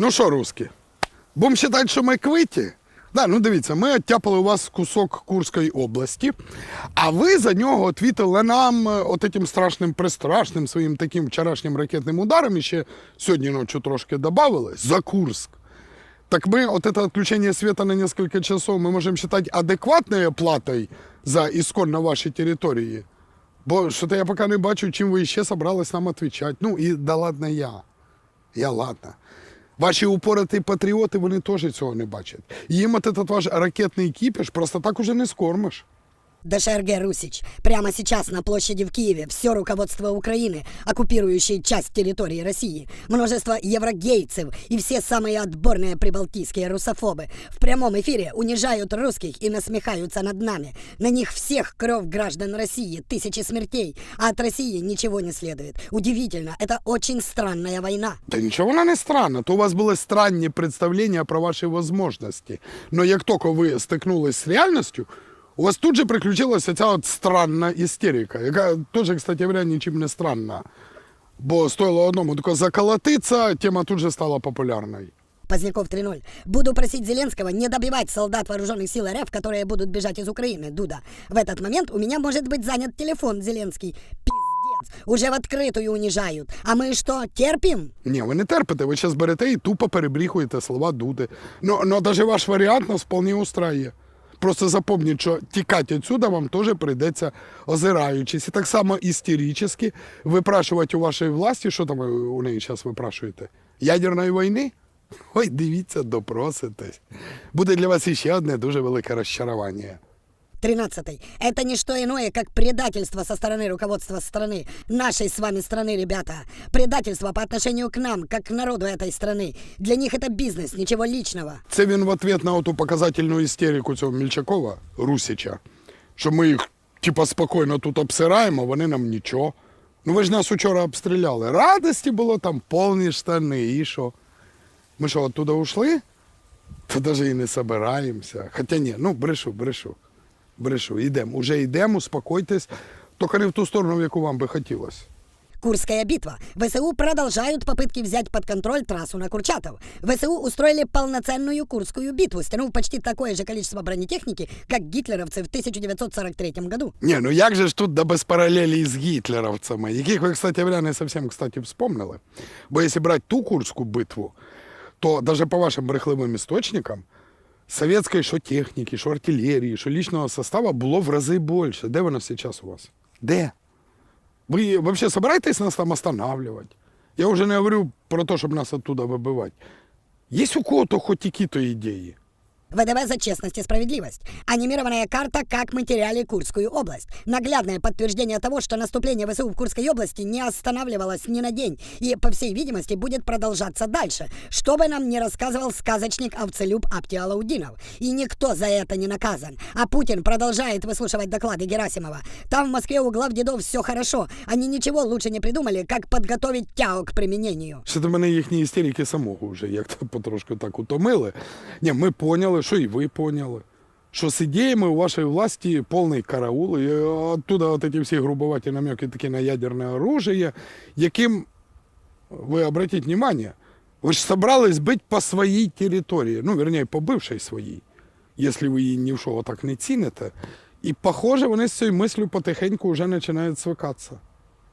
Ну що, русські, будемо вважати, що ми квиті? Да, ну дивіться, ми оттяпали у вас кусок Курської області, а ви за нього відвітили нам е, от этим страшним пристрашним своїм таким вчорашнім ракетним ударом і ще сьогодні ночі трошки додали за Курск. Так мы вот это отключение света на несколько часов мы можем считать адекватной оплатой за искон на вашей территории? Бо що-то я поки не бачу, чим ви ще собрались нам відповідати. Ну і да ладно я. Я ладно. Ваші упораті патріоти, вони теж цього не бачать. Їм от этот ваш ракетний кіпіш просто так уже не скормиш. ДШРГ «Русич». Прямо сейчас на площади в Киеве все руководство Украины, оккупирующее часть территории России, множество еврогейцев и все самые отборные прибалтийские русофобы в прямом эфире унижают русских и насмехаются над нами. На них всех кровь граждан России, тысячи смертей, а от России ничего не следует. Удивительно, это очень странная война. Та нічого вона не странна, то у вас були странні представлення про ваші можливості. Но як тільки ви стикнулись з реальністю, у вас тут же приключилася ця от странна істерика, яка теж, кстати говоря, нічим не странна. Бо стоило одному тільки заколотитися, тема тут же стала популярною. Поздняков 3.0. Буду просить Зеленского не добивать солдат вооруженных сил РФ, которые будут бежать из Украины, Дуда. В этот момент у меня может быть занят телефон Зеленский. Пиздец. Уже в открытую унижают. А мы что, терпим? Ні, ви не терпите, ви зараз берете і тупо перебріхуєте слова Дуди. Ну, ну навіть ваш варіант нас вполне устраює. Просто запомніть, що тікати відсюди вам теж прийдеться озираючись. І так само істерично випрашувати у вашої власті, що там ви у неї зараз випрашуєте? Ядерної війни? Ой, дивіться, допроситесь. Буде для вас іще одне дуже велике розчарування. 13. Это не что иное, как предательство со стороны руководства страны. Нашей с вами страны, ребята. Предательство по отношению к нам, как к народу этой страны. Для них это бизнес, ничего личного. Це він в ответ на оту показательну істерику цього Мільчакова, Русича, що ми їх типа спокійно тут обсираємо, а вони нам нічого. Ну ви ж нас учора обстріляли. Радості було там повні штани, і що? Ми що, оттуда ушли? То навіть і не собираємося. Хоча ні, ну брешу, брешу. Брешу, йдемо. Уже йдемо, успокойтесь, тільки не в ту сторону, в яку вам би хотілося. Курская битва. ВСУ продолжают попытки взять под контроль трассу на Курчатов. ВСУ устроили полноценную Курскую битву, стянув почти такое же количество бронетехники, как гитлеровцы в 1943 году. Ні, ну як же ж тут до без паралелі з гітлеровцями, яких ви, кстати говоря, не совсем, кстати, вспомнили. Бо якщо брати ту Курську битву, то даже по вашим брехливим істочникам, советської що техніки, що артилерії, що лічного составу було в рази більше. Де воно зараз у вас? Де? Ви взагалі збираєтесь нас там останавливати? Я вже не говорю про те, щоб нас оттуда вибивати. Є у кого-то хоч які-то ідеї? ВДВ за честность и справедливость. Анимированная карта «Как мы теряли Курскую область». Наглядное подтверждение того, что наступление ВСУ в Курской области не останавливалось ни на день и, по всей видимости, будет продолжаться дальше, что бы нам не рассказывал сказочник Овцелюб Аптиалаудинов. И никто за это не наказан. А Путин продолжает выслушивать доклады Герасимова. Там в Москве у глав дедов все хорошо. Они ничего лучше не придумали, как подготовить тягу к применению. Що до мене їхні істерики самого вже як то потрошку так утомили. Ні, ми поняли, що і ви поняли. Що з ідеями у вашої власті повний караул, і оттуда от ці всі грубоваті намеки такі на ядерне оружие, яким, ви обратіть внимание, ви ж собрались бити по своїй території, ну, верніше, по бившій своїй, якщо ви її ні в що так не ціните. І, похоже, вони з цією мислю потихеньку вже починають свикатися.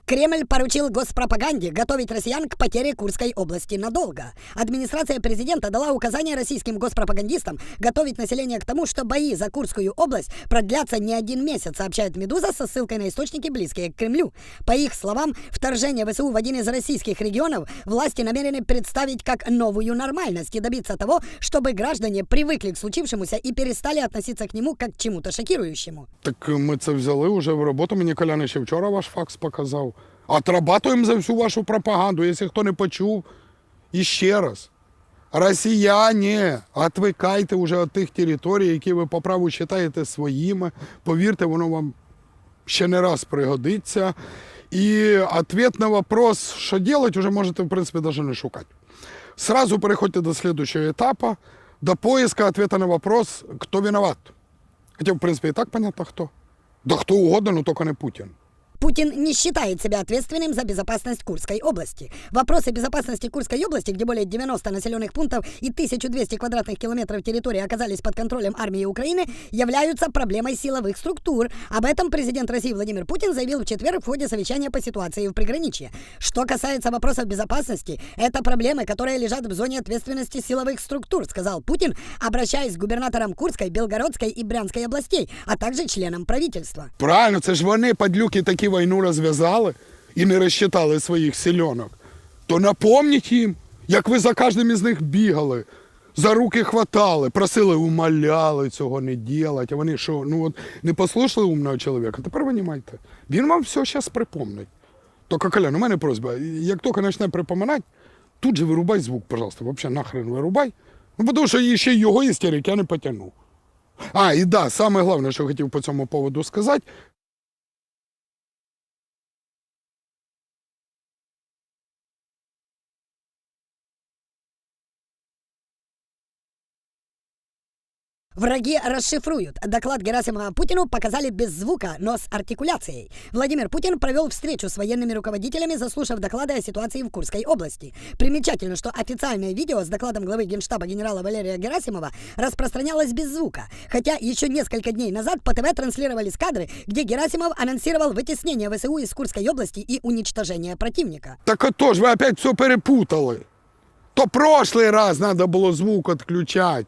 Кремль поручил госпропаганде готовить россиян к потере Курской области надолго. Администрация президента дала указание российским госпропагандистам готовить население к тому, что бои за Курскую область продлятся не один месяц, сообщает «Медуза» со ссылкой на источники, близкие к Кремлю. По их словам, вторжение ВСУ в один из российских регионов власти намерены представить как новую нормальность и добиться того, чтобы граждане привыкли к случившемуся и перестали относиться к нему как к чему-то шокирующему. Так ми це взяли вже в роботу. Мені Колян ще вчора ваш факс показав. Отрабатуємо за всю вашу пропаганду, якщо хто не почув. І ще раз. Росіяни, отвикайте вже від тих територій, які ви по праву вважаєте своїми. Повірте, воно вам ще не раз пригодиться. І ответ на вопрос, що робити, вже можете, в принципі, навіть не шукати. Сразу переходьте до следующего этапа, до поиска ответа на вопрос, кто виноват. Хотя, в принципе, и так понятно, кто. Да кто угодно, но только не Путин. Путин не считает себя ответственным за безопасность Курской области. Вопросы безопасности Курской области, где более 90 населенных пунктов и 1200 квадратных километров территории оказались под контролем армии Украины, являются проблемой силовых структур. Об этом президент России Владимир Путин заявил в четверг в ходе совещания по ситуации в приграничье. Что касается вопросов безопасности, это проблемы, которые лежат в зоне ответственности силовых структур, сказал Путин, обращаясь к губернаторам Курской, Белгородской и Брянской областей, а также членам правительства. Правильно, це ж вони, падлюки, війну розв'язали і не розчитали своїх сільонок. То напомніть їм, як ви за кожним із них бігали, за руки хватали, просили, умоляли цього не делать. А вони що, ну от не послухали умного чоловіка, тепер винімайте. Він вам все зараз припомнить. Тільки, Колян, у мене просьба, як тільки почне припоминати, тут же вирубай звук, пожалуйста, вообще нахрен вирубай. Ну, тому що ще його істерик я не потягну. А, і да, саме головне, що хотів по цьому поводу сказати, Враги расшифруют. Доклад Герасимова Путину показали без звука, но с артикуляцией. Владимир Путин провел встречу с военными руководителями, заслушав доклады о ситуации в Курской области. Примечательно, что официальное видео с докладом главы Генштаба генерала Валерия Герасимова распространялось без звука. Хотя еще несколько дней назад по ТВ транслировались кадры, где Герасимов анонсировал вытеснение ВСУ из Курской области и уничтожение противника. Так отож, ви опять все перепутали. То прошлий раз треба було звук відключати,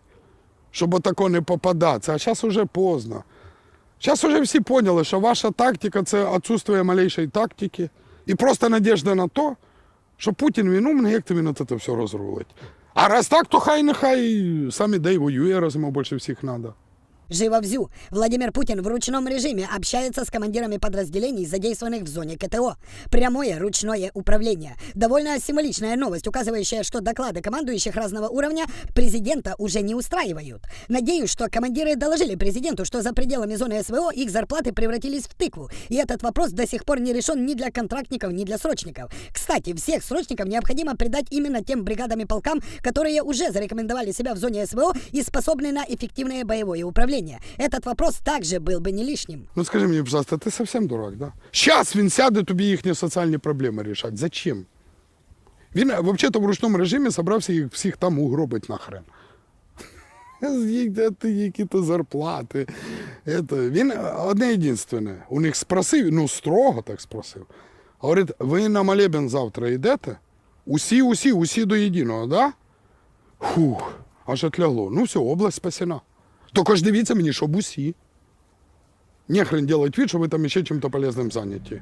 щоб отако не попадатися. А зараз вже поздно. Зараз вже всі поняли, що ваша тактика це відсутствие малейшої тактики і просто надіжда на те, що Путін він умний, як то він це все розрулить. А раз так, то хай нехай сам іде і воює, раз йому більше всіх треба. Живо взю. Владимир Путин в ручном режиме общается с командирами подразделений, задействованных в зоне КТО. Прямое ручное управление. Довольно символичная новость, указывающая, что доклады командующих разного уровня президента уже не устраивают. Надеюсь, что командиры доложили президенту, что за пределами зоны СВО их зарплаты превратились в тыкву. И этот вопрос до сих пор не решен ни для контрактников, ни для срочников. Кстати, всех срочников необходимо придать именно тем бригадам и полкам, которые уже зарекомендовали себя в зоне СВО и способны на эффективное боевое управление. Этот вопрос также был бы не лишним. Ну скажи мені, пожалуйста, ти совсем дурак, да? Щас він сяде тобі їхні соціальні проблеми рішати. Зачем? Він взагалі в ручному режимі собрався їх всіх там угробить нахрен. Їх- це Які-то зарплати. Это. Він одне єдинственне. У них спросив, ну строго так спросив. Говорить, ви на молебен завтра йдете? Усі, усі, усі до єдиного, да? Фух, аж отлягло. Ну все, область спасена. Тільки ж дивіться мені, щоб усі. Нехрен делать вид, что вы там еще чем-то полезным заняты.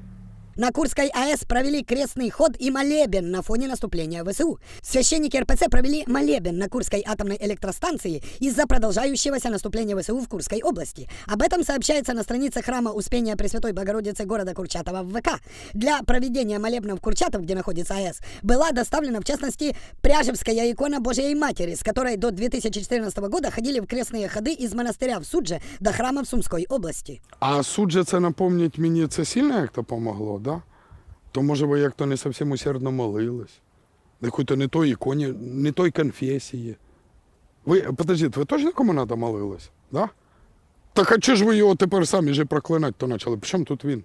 На Курской АЭС провели крестный ход и молебен на фоне наступления ВСУ. Священники РПЦ провели молебен на Курской атомной электростанции из-за продолжающегося наступления ВСУ в Курской области. Об этом сообщается на странице храма Успения Пресвятой Богородицы города Курчатова в ВК. Для проведения молебна в Курчатов, где находится АЭС, была доставлена в частности Пряжевская икона Божией Матери, с которой до 2014 года ходили в крестные ходы из монастыря в Судже до храма в Сумской области. А суд же це напомнить мені, це сильно як то помогло? То може ви як то не зовсім усердно молились. Якої-то не той іконі, не той конфесії. Ви, подождіть, ви теж на надо молились, да? Так а чого ж ви його тепер самі же проклинати то почали? Причому тут він?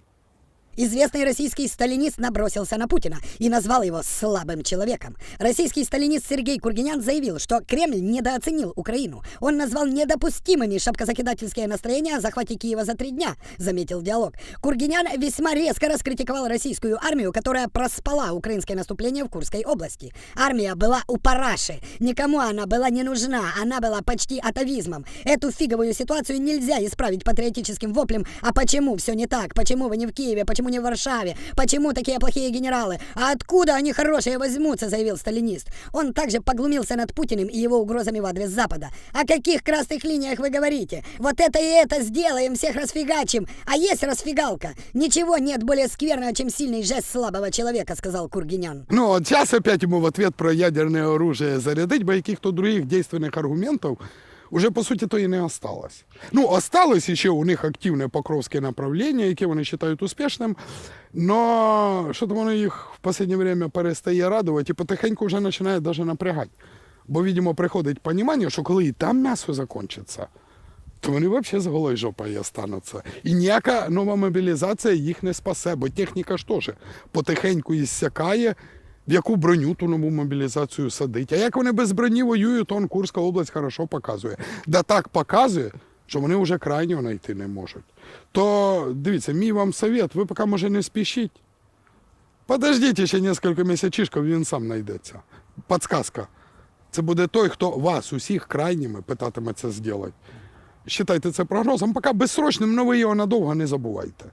Известный российский сталинист набросился на Путина и назвал его слабым человеком. Российский сталинист Сергей Кургинян заявил, что Кремль недооценил Украину. Он назвал недопустимыми шапкозакидательские настроения о захвате Киева за три дня, заметил диалог. Кургинян весьма резко раскритиковал российскую армию, которая проспала украинское наступление в Курской области. Армия была у параши. Никому она была не нужна, она была почти атовизмом. Эту фиговую ситуацию нельзя исправить патриотическим воплем «А почему все не так? Почему вы не в Киеве? Почему не в Варшаве? Почему такие плохие генералы? А откуда они хорошие возьмутся?» заявил сталинист. Он также поглумился над Путиным и его угрозами в адрес Запада. «О каких красных линиях вы говорите? Вот это и это сделаем, всех расфигачим. А есть расфигалка? Ничего нет более скверного, чем сильный жест слабого человека», сказал Кургинян. Ну, от зараз опять ему в ответ про ядерное оружие зарядить, бо каких-то других действенных аргументов уже, по суті, то і не осталось. Ну, осталось ще у них активне покровське направлення, яке вони вважають успішним, но що то воно їх в останнє время перестає радувати і потихеньку вже починає навіть напрягати. Бо, видимо, приходить розуміння, що коли і там м'ясо закінчиться, то вони взагалі з голою жопою остануться. І ніяка нова мобілізація їх не спасе, бо техніка ж теж потихеньку іссякає, в яку броню ту нову мобілізацію садить. А як вони без броні воюють, то он Курська область хорошо показує. Да так показує, що вони вже крайнього знайти не можуть. То дивіться, мій вам совет, ви поки може не спішіть. Подождіть ще кілька місячишків, він сам знайдеться. Подсказка. Це буде той, хто вас усіх крайніми питатиме це зробити. Считайте це прогнозом, поки безсрочним, але ви його надовго не забувайте.